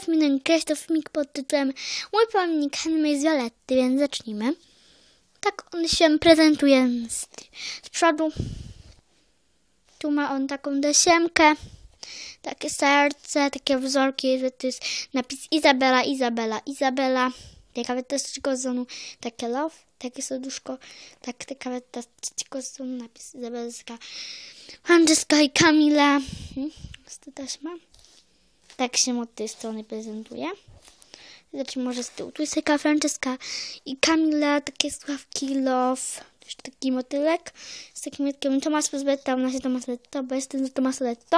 5 minut grać to filmik pod tytułem Mój pomnik handmade z Violetty, więc zacznijmy. Tak on się prezentuje z, z przodu. Tu ma on taką desiemkę, takie serce, takie wzorki, że to jest napis Izabela, Izabela, Izabela. Ciekawe to z sezonu takie love, takie serduszko, tak ciekawe to z sezonu napis Izabelska, Francesca i Kamila. Hmm, to też ma. Tak się od tej strony prezentuje. Zacznijmy może z tyłu. Tu jest taka Francesca i Kamila, takie słuchawki Love. Też taki motylek z takim metkiem Tomas Bezbetta, nas jest Tomas Letto, bo jestem z Tomas Lettą.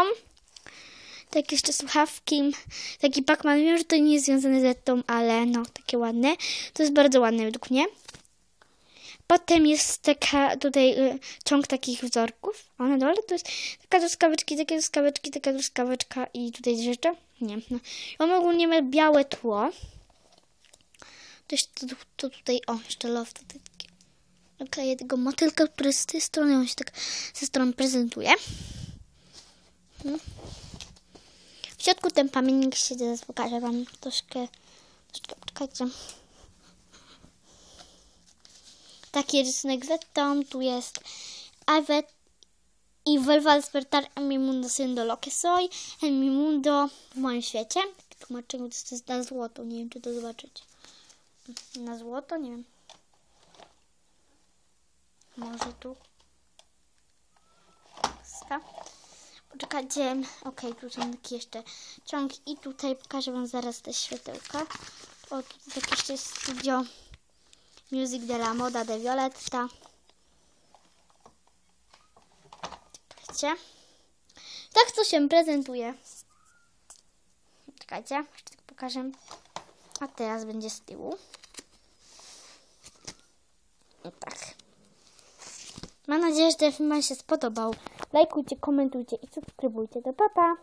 Tak jeszcze słuchawki, taki Pacman, wiem, że to nie jest związane z Lettą, ale no, takie ładne. To jest bardzo ładne według mnie. Potem jest taka tutaj y, ciąg takich wzorków. A na dole to jest taka truskaweczki, takie truskaweczki, taka truskaweczka i tutaj jeszcze. Nie. No. On ogólnie ma białe tło. To, to, to tutaj, o, jeszcze love tutaj takie. Nakleję tego motylka, który z tej strony, on się tak ze strony prezentuje. No. W środku ten pamiętnik się zaraz pokażę wam troszkę. Troszkę poczekajcie. Taki rysunek z Lettą. Tu jest Avet i Volva despertar en mi mundo siendo lo que soy. En mi mundo w moim świecie. Takie tłumaczenie to jest na złoto. Nie wiem, czy to zobaczycie. Na złoto? Nie wiem. Może tu. Ska. Poczekajcie. Ok, tu są taki jeszcze ciąg i tutaj pokażę wam zaraz te światełka. O, tutaj jeszcze studio Music de la Moda de Violetta. Czekajcie. Tak to się prezentuje. Czekajcie, jeszcze tak pokażę. A teraz będzie z tyłu. I tak. Mam nadzieję, że ten film się spodobał. Lajkujcie, komentujcie i subskrybujcie. Do papa!